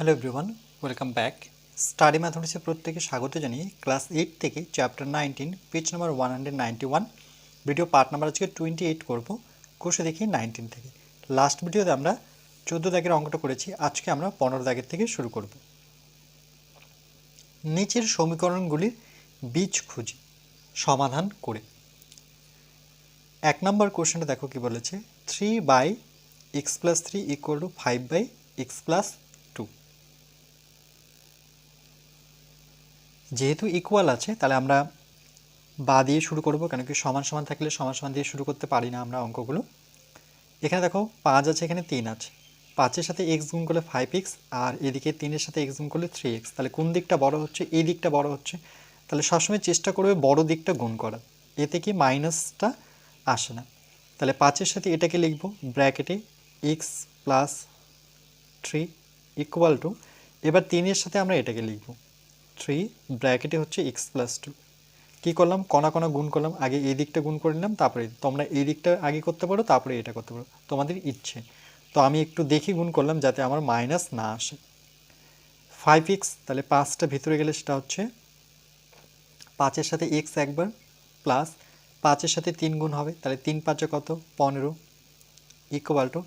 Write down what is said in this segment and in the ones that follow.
Hello everyone welcome back study ম্যাথমেটিক্সে প্রত্যেকে স্বাগত জানিয়ে ক্লাস এইট থেকে chapter nineteen page number one hundred ninety one video part number আজকে twenty eight করব কোষে দেখি নাইনটিন থেকে। লাস্ট ভিডিওতে আমরা চোদ্দ দাগের অঙ্কটা করেছি, আজকে আমরা পনেরো দাগের থেকে শুরু করব। নিচের সমীকরণগুলির বীজ খুঁজি, সমাধান করে। এক নম্বর কোশ্চেনটা দেখো কি বলেছে three by x plus three equal to five by x plus two যেহেতু ইকুয়াল আছে, তাহলে আমরা বা দিয়ে শুরু করব, কেন কি সমান সমান থাকলে সমান সমান দিয়ে শুরু করতে পারি না আমরা অঙ্কগুলো। এখানে দেখো, পাঁচ আছে, এখানে তিন আছে। পাঁচের সাথে এক্স গুণ করলে ফাইভ এক্স আর এদিকে তিনের সাথে এক্স গুণ করলে থ্রি এক্স তাহলে কোন দিকটা বড় হচ্ছে? এই দিকটা বড় হচ্ছে। তাহলে সবসময় চেষ্টা করবে বড় দিকটা গুণ করা এতে কি মাইনাসটা আসে না। তাহলে পাঁচের সাথে এটাকে লিখব ব্র্যাকেটে x plus three equal to এবার তিনের সাথে আমরা এটাকে লিখব। থ্রি ব্র্যাকেটে হচ্ছে এক্স প্লাস টু কী করলাম? কণা কণা গুণ করলাম। আগে এই দিকটা গুণ করে নিলাম, তারপরে তোমরা এই দিকটা আগে করতে পারো, তারপরে এটা করতে পারো। তোমাদের ইচ্ছে। তো আমি একটু দেখি গুণ করলাম যাতে আমার মাইনাস না আসে। ফাইভ এক্স তাহলে পাঁচটা ভিতরে গেলে সেটা হচ্ছে পাঁচের সাথে এক্স একবার প্লাস পাঁচের সাথে তিন গুণ হবে। তাহলে তিন পাঁচে কত? পনেরো ইকুয়াল টু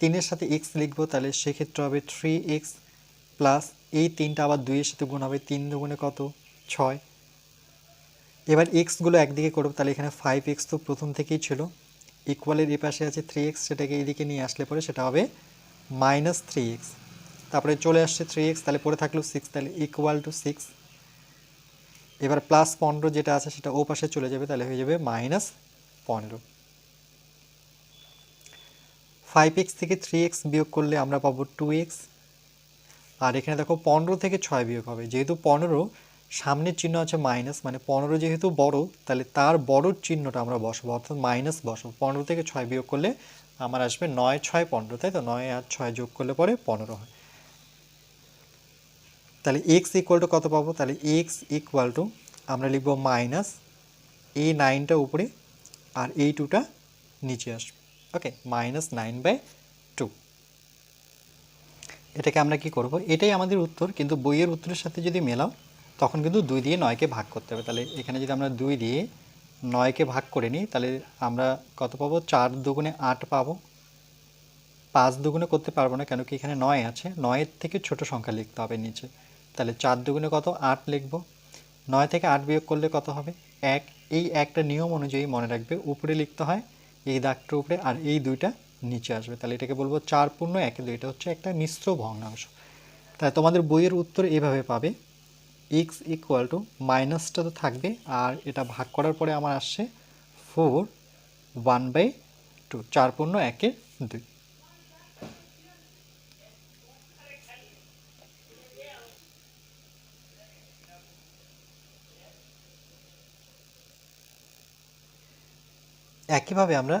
তিনের সাথে এক্স লিখব, তাহলে সেক্ষেত্রে হবে থ্রি এক্স প্লাস এই তিনটা আবার দুইয়ের সাথে গুণ হবে তিন দুগুণে কত? ছয়। এবার এক্সগুলো একদিকে করব তাহলে এখানে ফাইভ এক্স তো প্রথম থেকেই ছিল। ইকুয়ালের এ পাশে আছে থ্রি এক্স সেটাকে এইদিকে নিয়ে আসলে পরে সেটা হবে মাইনাস থ্রি এক্স তারপরে চলে আসছে থ্রি এক্স তাহলে পরে থাকল সিক্স তাহলে ইকুয়াল টু সিক্স এবার প্লাস পনেরো যেটা আছে সেটা ও পাশে চলে যাবে, তাহলে হয়ে যাবে মাইনাস পনেরো। ফাইভ এক্স থেকে থ্রি এক্স বিয়োগ করলে আমরা পাবো টু এক্স আর এখানে দেখো পনেরো থেকে ছয় বিয়োগ হবে। যেহেতু পনেরো, সামনের চিহ্ন আছে মাইনাস মানে পনেরো যেহেতু বড়, তাহলে তার বড়র চিহ্নটা আমরা বসাবো, অর্থাৎ মাইনাস বসাবো। পনেরো থেকে ছয় বিয়োগ করলে আমার আসবে নয়, ছয়, পনেরো, তাই তো? নয় আর ছয় যোগ করলে পরে পনেরো হয়। তাহলে এক্স ইকুয়াল টু কত পাবো? তাহলে এক্স ইকুয়াল টু আমরা লিখব মাইনাস এ নাইনটা উপরে আর এই টুটা নিচে আসবে। ওকে মাইনাস নাইন বাই এটাকে আমরা কি করব? এটাই আমাদের উত্তর, কিন্তু বইয়ের উত্তরের সাথে যদি মেলাও, তখন কিন্তু দুই দিয়ে নয়কে ভাগ করতে হবে। তাহলে এখানে যদি আমরা দুই দিয়ে নয়কে ভাগ করে নিই, তাহলে আমরা কত পাবো? চার দুগুণে আট পাবো। পাঁচ দুগুণে করতে পারব না, কেন কি এখানে নয় আছে। নয়ের থেকে ছোট সংখ্যা লিখতে হবে নিচে। তাহলে চার দুগুণে কত? আট লিখব। নয় থেকে আট বিয়োগ করলে কত হবে? এক। এই একটা নিয়ম অনুযায়ী মনে রাখবে, উপরে লিখতে হয়, এই দাগটার উপরে আর এই দুইটা নিচে আসবে। তাহলে এটাকে বলব চার পূর্ণ এক দুই। এটা হচ্ছে একটা মিশ্র ভগ্নাংশ। তাই তোমাদের বইয়ের উত্তর এভাবে পাবে। এক্স ইকুয়াল টু মাইনাসটা তো থাকবে, আর এটা ভাগ করার পরে আমার আসছে ফোর ওয়ান বাই টু, চার পূর্ণ একে দুই। একইভাবে আমরা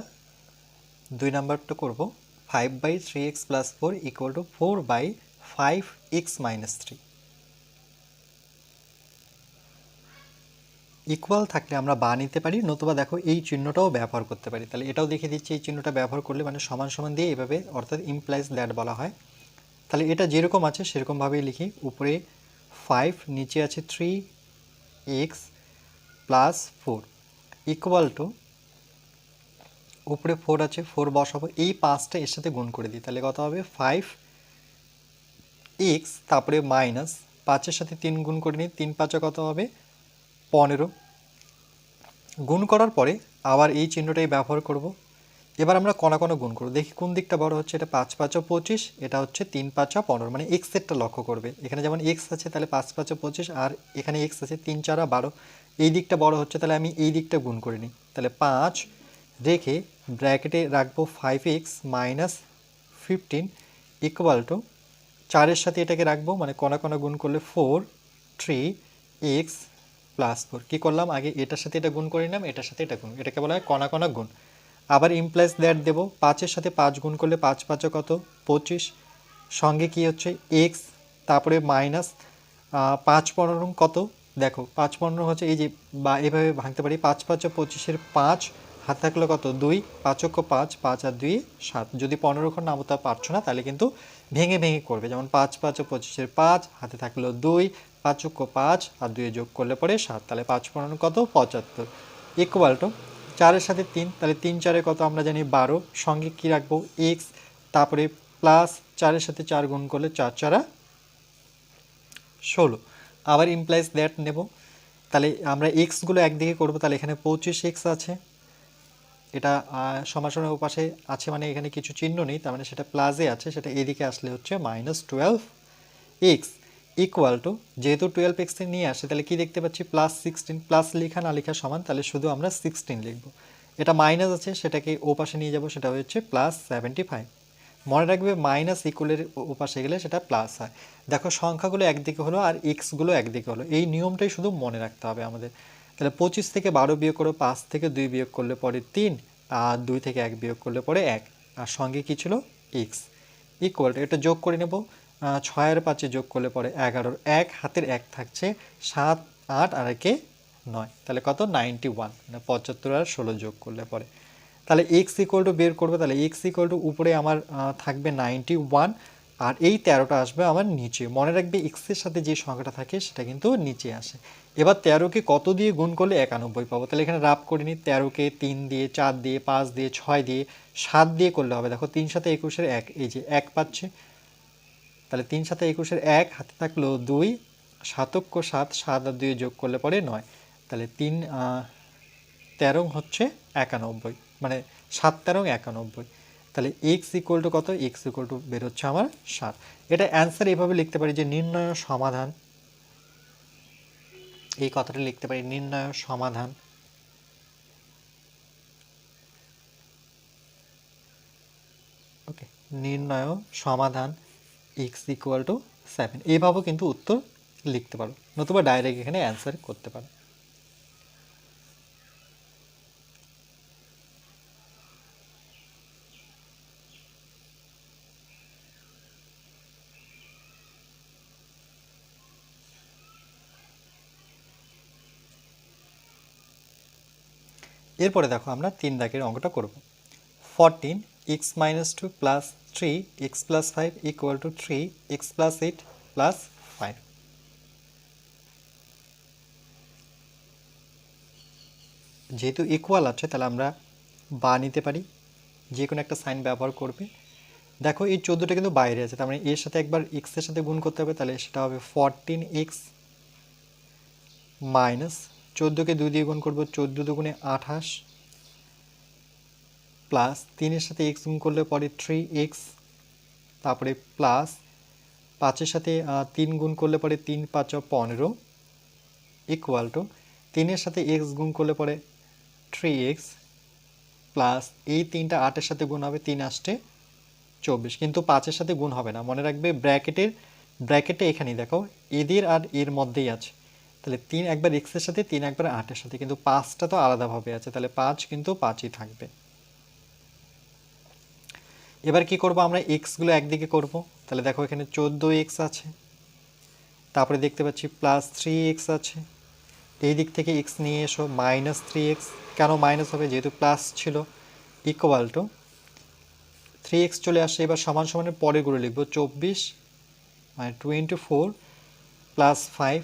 দুই নাম্বারটা করব। Five by three x plus four equal to four by five x minus three equal থাকলে আমরা বা নিতে পারি, নতুবা দেখো এই চিহ্নটাও ব্যবহার করতে পারি। তাহলে এটাও দেখিয়ে দিচ্ছি, এই চিহ্নটা ব্যবহার করলে মানে সমান সমান দিয়ে এভাবে অর্থাৎ ইমপ্লাইজ দ্যাট বলা হয়। তাহলে এটা যেরকম আছে সেরকমভাবেই লিখি। উপরে ফাইভ নিচে আছে three x plus four equal to উপরে ফোর আছে ফোর বসাবো, এই পাঁচটা এর সাথে গুণ করে দিই। তাহলে কত হবে? ফাইভ এক্স তারপরে মাইনাস পাঁচের সাথে তিন গুণ করে নিই, তিন পাঁচে কত হবে? পনেরো। গুণ করার পরে আবার এই চিহ্নটাই ব্যবহার করব। এবার আমরা কণা কণা গুণ করব। দেখি কোন দিকটা বড় হচ্ছে, এটা পাঁচ পাঁচা পঁচিশ, এটা হচ্ছে তিন পাঁচা পনেরো। মানে এক্সেরটা লক্ষ্য করবে। এখানে যেমন এক্স আছে, তাহলে পাঁচ পাঁচা পঁচিশ, আর এখানে এক্স আছে, তিন চারা বারো। এই দিকটা বড় হচ্ছে, তাহলে আমি এই দিকটা গুণ করে নিই। তাহলে পাঁচ রেখে ব্র্যাকেটে রাখব five x minus fifteen equal to চারের সাথে এটাকে রাখব মানে কণা কণা গুণ করলে four three x plus four কী করলাম? আগে এটার সাথে এটা গুণ করে নিলাম, এটার সাথে এটা গুণ। এটাকে বলা হয় কণা কণা গুণ। আবার ইমপ্লাইজ দ্যাট দেবো। পাঁচের সাথে পাঁচ গুণ করলে পাঁচ পাঁচে কত? পঁচিশ। সঙ্গে কি হচ্ছে? এক্স তারপরে মাইনাস পাঁচ পনেরো, কত? দেখো, পাঁচ পনেরো হচ্ছে এই যে বা, এভাবে ভাঙতে পারি। পাঁচ পাঁচ পঁচিশের পাঁচ হাত থাকল কত? দুই পাঁচক্য পাঁচ পাঁচ আর দুই, সাত। যদি পনেরো খন নামতা পারছ না, তাহলে কিন্তু ভেঙে ভেঙে করবে। যেমন পাঁচ পাঁচ ও পঁচিশের পাঁচ, হাতে থাকল দুই পাঁচক্য পাঁচ আর দুই যোগ করলে পরে সাত। তাহলে পাঁচ পনেরো কত? পঁচাত্তর। ইকুয়াল টু চারের সাথে তিন, তাহলে তিন চারে কত আমরা জানি? বারো। সঙ্গে কি রাখব? এক্স তারপরে প্লাস চারের সাথে চার গুণ করলে চার চারা ষোলো। আবার ইমপ্লাইজ দ্যাট নেব। তাহলে আমরা এক্সগুলো একদিকে করব, তাহলে এখানে পঁচিশ এক্স আছে। এটা সমাসনের উপাশে আছে মানে এখানে কিছু চিহ্ন নেই, তার মানে সেটা প্লাসে আছে, সেটা এদিকে আসলে হচ্ছে minus twelve x equal to যেহেতু টুয়েলভ এক্সে নিয়ে আসে, তাহলে কি দেখতে পাচ্ছি? প্লাস সিক্সটিন প্লাস লেখা, না লেখা সমান, তাহলে শুধু আমরা সিক্সটিন লিখব। এটা মাইনাস আছে, সেটাকে ও পাশে নিয়ে যাব, সেটা হচ্ছে প্লাস সেভেন্টি ফাইভ মনে রাখবে মাইনাস ইকুয়ালের ওপাশে গেলে সেটা প্লাস হয়। দেখো, সংখ্যাগুলো একদিকে হলো আর এক্সগুলো একদিকে হলো। এই নিয়মটাই শুধু মনে রাখতে হবে আমাদের। তাহলে পঁচিশ থেকে বারো বিয়োগ করো পাঁচ থেকে দুই বিয়োগ করলে পরে তিন, আর দুই থেকে এক বিয়োগ করলে পরে এক। আর সঙ্গে কী ছিল? এক্স ইকুয়াল এটা যোগ করে নেব। ছয়ের পাঁচে যোগ করলে পরে এগারোর এক, হাতের এক থাকছে সাত, আট, আর একে নয়। তাহলে কত? নাইনটি ওয়ান মানে পঁচাত্তর আর ষোলো যোগ করলে পরে। তাহলে এক্স ইকুয়াল টু বের করব। তাহলে এক্স ইকুয়াল টু উপরে আমার থাকবে নাইনটি ওয়ান আর এই তেরোটা আসবে আমার নিচে। মনে রাখবে এক্সের সাথে যে সংখ্যাটা থাকে, সেটা কিন্তু নিচে আসে। এবার তেরোকে কত দিয়ে গুণ করলে? একানব্বই পাবো। তাহলে এখানে রাপ করে নিই। তেরোকে তিন দিয়ে, চার দিয়ে, পাঁচ দিয়ে, ছয় দিয়ে, সাত দিয়ে করলে হবে। দেখো, তিন সাথে একুশের এক, এই যে এক পাচ্ছে। তাহলে তিন সাথে একুশের এক, হাতে থাকল দুই সাতক্য সাত সাত আর দুই যোগ করলে পরে নয়। তাহলে তিন তেরো হচ্ছে একানব্বই। মানে সাত তেরো একানব্বই। তাহলে এক্স ইকুয়াল টু কত? এক্স ইকুয়াল টু বেরোচ্ছে আমার সাত। এটা অ্যান্সার এভাবে লিখতে পারি যে নির্ণয় সমাধান। এই কথাটা লিখতে পারি, নির্ণয় সমাধান। ওকে নির্ণয় সমাধান এক্স ইকুয়াল টু সেভেন এইভাবেও কিন্তু উত্তর লিখতে পারো, নতুবা ডাইরেক্ট এখানে অ্যান্সার করতে পারো। এরপরে দেখো আমরা তিন দাগের অঙ্কটা করব। Fourteen x minus two plus three x plus five equal to three x plus eight plus five যেহেতু ইকুয়াল আছে, তাহলে আমরা বা নিতে পারি। যে কোনো একটা সাইন ব্যবহার করবে। দেখো এই চোদ্দোটা কিন্তু বাইরে আছে, তার মানে এর সাথে একবার এক্সের সাথে গুণ করতে হবে, তাহলে সেটা হবে ফরটিন এক্স মাইনাস চোদ্দোকে দুই দিয়ে গুণ করব চোদ্দ দুগুণে আঠাশ প্লাস তিনের সাথে এক্স গুণ করলে পরে থ্রি এক্স তারপরে প্লাস পাঁচের সাথে তিন গুণ করলে পরে তিন পাঁচ পনেরো ইকুয়াল টু তিনের সাথে এক্স গুণ করলে পরে থ্রি এক্স প্লাস এই তিনটা আটের সাথে গুণ হবে তিন আসতে চব্বিশ। কিন্তু পাঁচের সাথে গুণ হবে না। মনে রাখবে ব্র্যাকেটের ব্র্যাকেটে এখানেই দেখো, এদের আর এর মধ্যেই আছে। তাহলে তিন একবার এক্সের সাথে, তিন একবার আটের সাথে, কিন্তু পাঁচটা তো আলাদাভাবে আছে, তাহলে পাঁচ কিন্তু পাঁচই থাকবে। এবার কি করব আমরা? এক্সগুলো একদিকে করব। তাহলে দেখো এখানে চোদ্দ এক্স আছে, তারপরে দেখতে পাচ্ছি প্লাস থ্রি এক্স আছে। এই দিক থেকে এক্স নিয়ে এসো মাইনাস থ্রি এক্স কেন মাইনাস হবে? যেহেতু প্লাস ছিল ইকুয়াল টু থ্রি এক্স চলে আসে, এবার সমান সমানের পরেগুলো লিখব, চব্বিশ মানে টোয়েন্টি ফোর প্লাস ফাইভ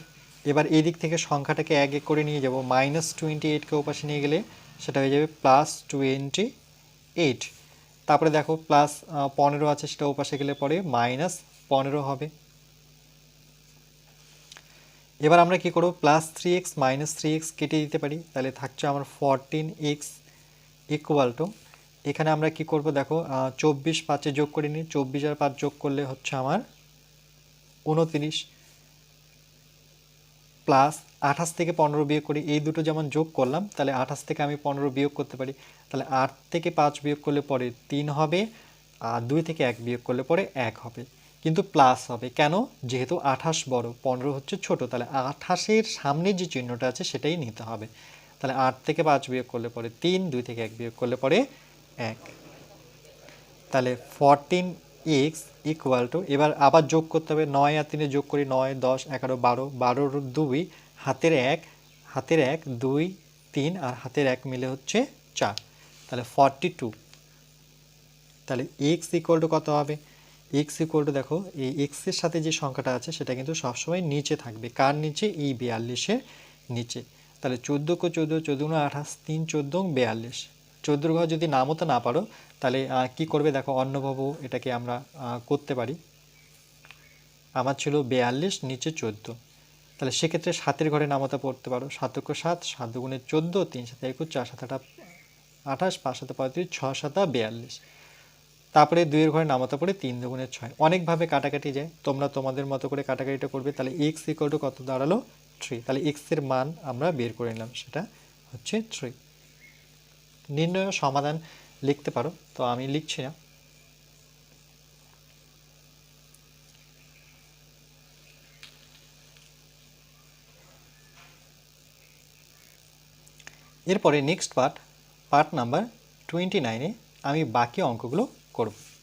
এবার এই দিক থেকে সংখ্যাটাকে এক এক করে নিয়ে যাব। মাইনাস টোয়েন্টি এইটকে ওপাশে নিয়ে গেলে সেটা হয়ে যাবে প্লাস টোয়েন্টি এইট তারপরে দেখো প্লাস পনেরো আছে, সেটা ওপাশে গেলে পরে মাইনাস পনেরো হবে। এবার আমরা কি করব? Plus three x minus three x কেটে দিতে পারি। তাহলে থাকছে আমার ফরটিন এক্স ইকুয়াল টু এখানে আমরা কি করব? দেখো চব্বিশ পাঁচে যোগ করে নিই। চব্বিশ আর পাঁচ যোগ করলে হচ্ছে আমার উনতিরিশ। প্লাস আঠাশ থেকে পনেরো বিয়োগ করি এই দুটো যেমন যোগ করলাম, তাহলে আঠাশ থেকে আমি পনেরো বিয়োগ করতে পারি। তাহলে আট থেকে পাঁচ বিয়োগ করলে পরে তিন হবে, আর দুই থেকে এক বিয়োগ করলে পরে এক হবে। কিন্তু প্লাস হবে কেন? যেহেতু আঠাশ বড়, পনেরো হচ্ছে ছোট, তাহলে আঠাশের সামনে যে চিহ্নটা আছে সেটাই নিতে হবে। তাহলে আট থেকে পাঁচ বিয়োগ করলে পরে তিন, দুই থেকে এক বিয়োগ করলে পরে এক। তাহলে ফরটিন এক্স ইকুয়াল টু, এবার আবার যোগ করতে হবে নয় আর তিনে যোগ করি নয়, দশ, এগারো, বারো বারোর দুই, হাতের এক হাতের এক, দুই, তিন, আর হাতের এক মিলে হচ্ছে চার। তাহলে ফর্টি টু তাহলে এক্স ইকুয়াল টু কত হবে? এক্স ইকুয়াল টু দেখো, এই এক্সের সাথে যে সংখ্যাটা আছে, সেটা কিন্তু সবসময় নিচে থাকবে। কার নিচে? এই বিয়াল্লিশের নিচে। তাহলে চোদ্দ কো চোদ্দ চোদ্দ আঠাশ, তিন চোদ্দ বিয়াল্লিশ। চোদ্দোর ঘর যদি নামতে না পারো, তাহলে কি করবে? দেখো অন্যভাবেও এটাকে আমরা করতে পারি। আমার ছিল বিয়াল্লিশ, নিচে চোদ্দ। তাহলে সেক্ষেত্রে সাতের ঘরে নামতা পড়তে পারো। সাতক্য সাত সাত দুগুণে চোদ্দ, তিন সাথে একুশ, চার সাত আটা, আঠাশ, পাঁচ সাথে পঁয়ত্রিশ, ছ সাতা বেয়াল্লিশ। তারপরে দুইয়ের ঘরে নামতা পড়ে তিন দুগুণে ছয়। অনেকভাবে কাটাকাটি যায়। তোমরা তোমাদের মতো করে কাটাকাটিটা করবে। তাহলে এক্স ইকুয়াল টু কত দাঁড়াল? থ্রি তাহলে এক্সের মান আমরা বের করে নিলাম। সেটা হচ্ছে থ্রি নির্ণয় সমাধান লিখতে পারো। তো আমি লিখছি না। এরপরে next part part number twenty নাইনে আমি বাকি অঙ্কগুলো করব।